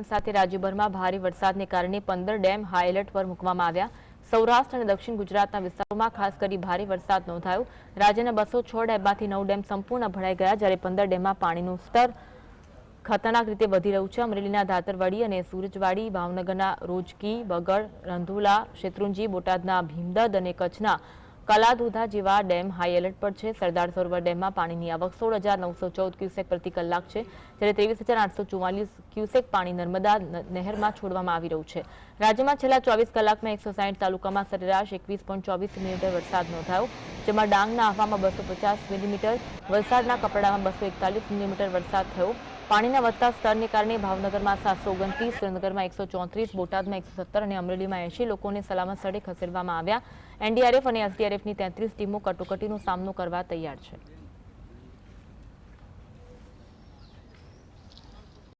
સાથે રાજ્યભરમાં ભારે વરસાદને કારણે પંદર ડેમ હાઈ એલર્ટ પર મૂકવામાં આવ્યા. સૌરાષ્ટ્ર અને દક્ષિણ ગુજરાતના વિસ્તારોમાં ખાસ કરી ભારે વરસાદ નોંધાયો. રાજ્યના બસો છ ડેમમાંથી નવ ડેમ સંપૂર્ણ ભરાઈ ગયા, જ્યારે પંદર ડેમમાં પાણીનું સ્તર ખતરનાક રીતે વધી રહ્યું છે. અમરેલીના ધાતરવાડી અને સુરજવાડી, ભાવનગરના રોજકી, બગડ, રંધુલા, શેત્રુંજી, બોટાદના ભીમદદ અને કચ્છના કલાદુધા જેવા ડેમ હાઈ એલર્ટ પર છે. સરદાર સરોવર ડેમમાં પાણીની આવક સોળ હજાર નવસો ચૌદ ક્યુસેક પ્રતિ કલાક છે, જ્યારે ત્રેવીસ હજાર આઠસો ચુમ્માલીસ ક્યુસેક પાણી નર્મદા નહેરમાં છોડવામાં આવી રહ્યું છે. રાજ્યમાં છેલ્લા ચોવીસ કલાકમાં એકસો સાઠ તાલુકામાં સરેરાશ એકવીસ પોઈન્ટ ચોવીસ મિલીમીટર વરસાદ નોંધાયો, જેમાં ડાંગના આહવામાં બસો પચાસ મિલીમીટર વલસાડના કપડામાં બસો એકતાલીસ મિલીમીટર વરસાદ થયો. પાણીના વધતા સ્તરને કારણે ભાવનગરમાં સાતસો ઓગણત્રીસ, સુરેન્દ્રનગરમાં એકસો ચોત્રીસ, બોટાદમાં એકસો સત્તર અને અમરેલીમાં એંશી લોકોને સલામત સ્થળે ખસેડવામાં આવ્યા. એનડીઆરએફ અને એસડીઆરએફની તેત્રીસ ટીમો કટોકટીનો સામનો કરવા તૈયાર છે.